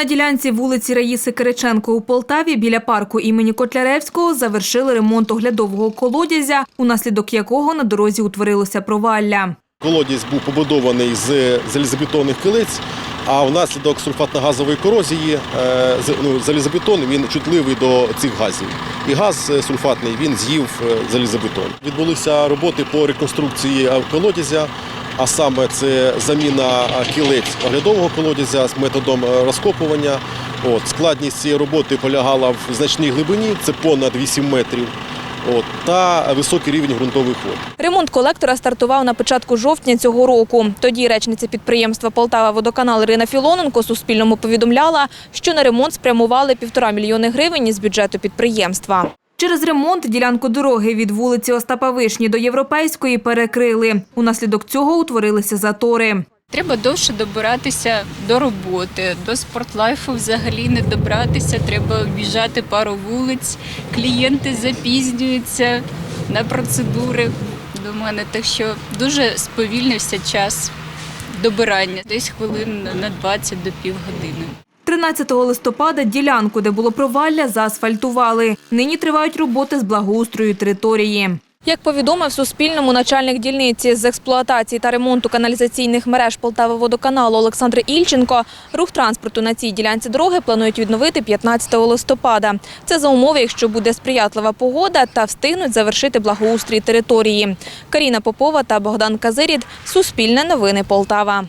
На ділянці вулиці Раїси Кириченко у Полтаві біля парку імені Котляревського завершили ремонт оглядового колодязя, унаслідок якого на дорозі утворилося провалля. Колодязь був побудований з залізобетонних килиць, а внаслідок сульфатно-газової корозії е, ну, залізобетон він чутливий до цих газів. І газ е, сульфатний він з'їв е, залізобетон. Відбулися роботи по реконструкції колодязя, а саме це заміна кілець оглядового колодязя з методом е, розкопування. От, складність цієї роботи полягала в значній глибині, це понад 8 метрів. От, та високий рівень ґрунтових вод. Ремонт колектора стартував на початку жовтня цього року. Тоді речниця підприємства Полтава Водоканал Ірина Філоненко Суспільному повідомляла, що на ремонт спрямували півтора мільйони гривень із бюджету підприємства. Через ремонт ділянку дороги від вулиці Остапа Вишні до Європейської перекрили. Унаслідок цього утворилися затори. Треба довше добиратися до роботи, до спортлайфу взагалі не добратися. Треба об'їжджати пару вулиць. Клієнти запізнюються на процедури до мене. Так що дуже сповільнився час добирання, десь хвилин на 20 до півгодини. 13 листопада ділянку, де було провалля, заасфальтували. Нині тривають роботи з благоустрою території. Як повідомив Суспільному начальник дільниці з експлуатації та ремонту каналізаційних мереж Полтава водоканалу Олександр Ільченко, рух транспорту на цій ділянці дороги планують відновити 15 листопада. Це за умови, якщо буде сприятлива погода та встигнуть завершити благоустрій території. Каріна Попова та Богдан Казирід. Суспільне новини Полтава.